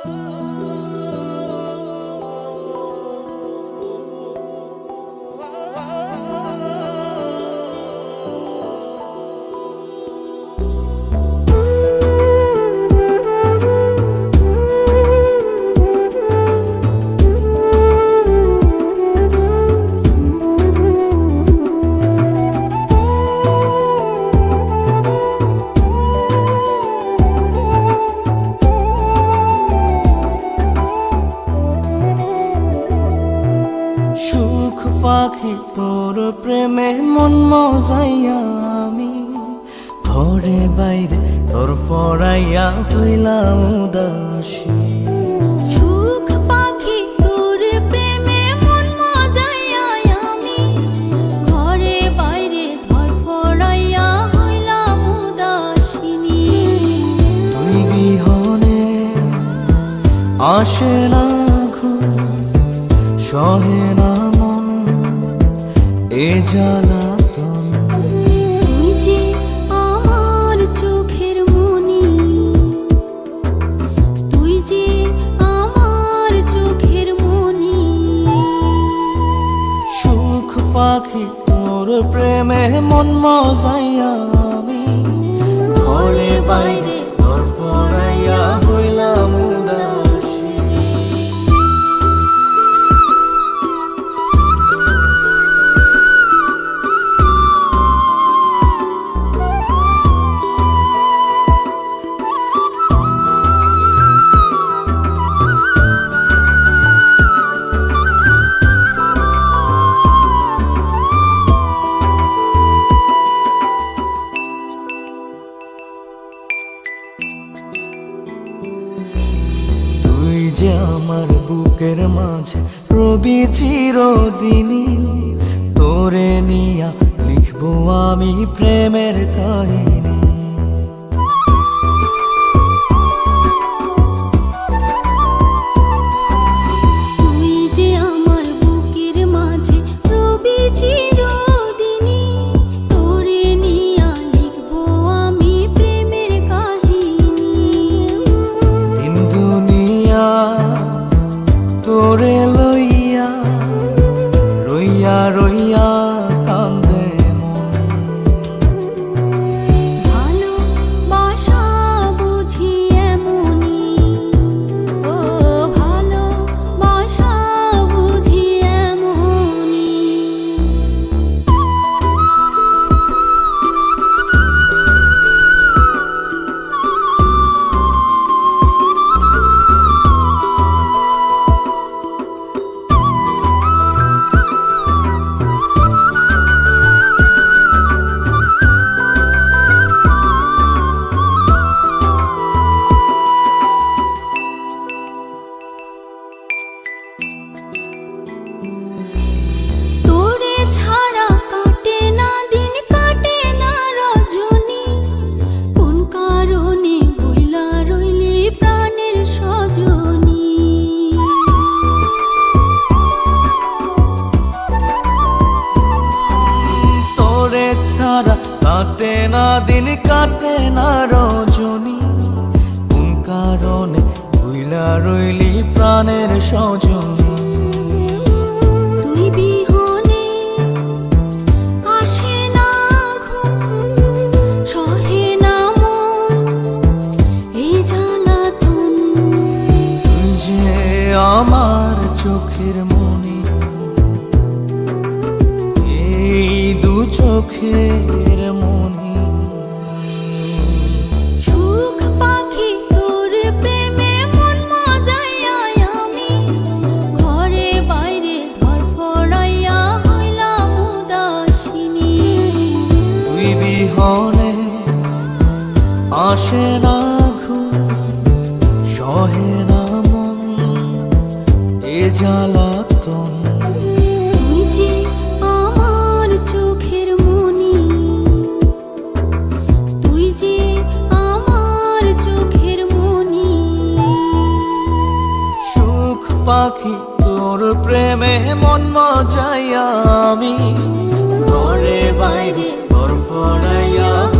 সুখ তোর প্রেমে মন মজাইয়া আমি। ঘরে বাইরে তোর পড়াইয়া হইলাম উদাসী। সুখ পাখি তোর প্রেমে মজাইয়া আমি। ঘরে বাইরে ধরফড়াইয়া হইলাম উদাসিনী। তুই বিহনে আসে না ঘুম সহে না এ জ্বালাতন? যে আমার চোখের মনি। তুই যে আমার চোখের মনি। সুখ পাখি তোর প্রেমে মন মজাইয়া আমি। ঘরে বাইরে তোর পড়াইয়া তুই যে আমার বুকের মাঝে রবি চিরদিনই তোরে নিয়া লিখব আমি প্রেমের কাহিনী। কাটে না দিন কাটে না রজনী। কোন কারণে ভুইলা রইলি প্রাণের সজনী? আমার বিহনে আসে দু চোখের মনি। সুখ পাখি তোর প্রেমে মন মজাইয়া আমি। ঘরে বাইরে ধরফড়াইয়া হইলাম উদাসিনী। তুই বিহনে আসে না ঘুম সহে না মন এ জ্বালাতন পাখি তোর প্রেমে মন মজাইয়া আমি। ঘরে বাইরে বরফ ফড়াইয়া হইলাম উদাস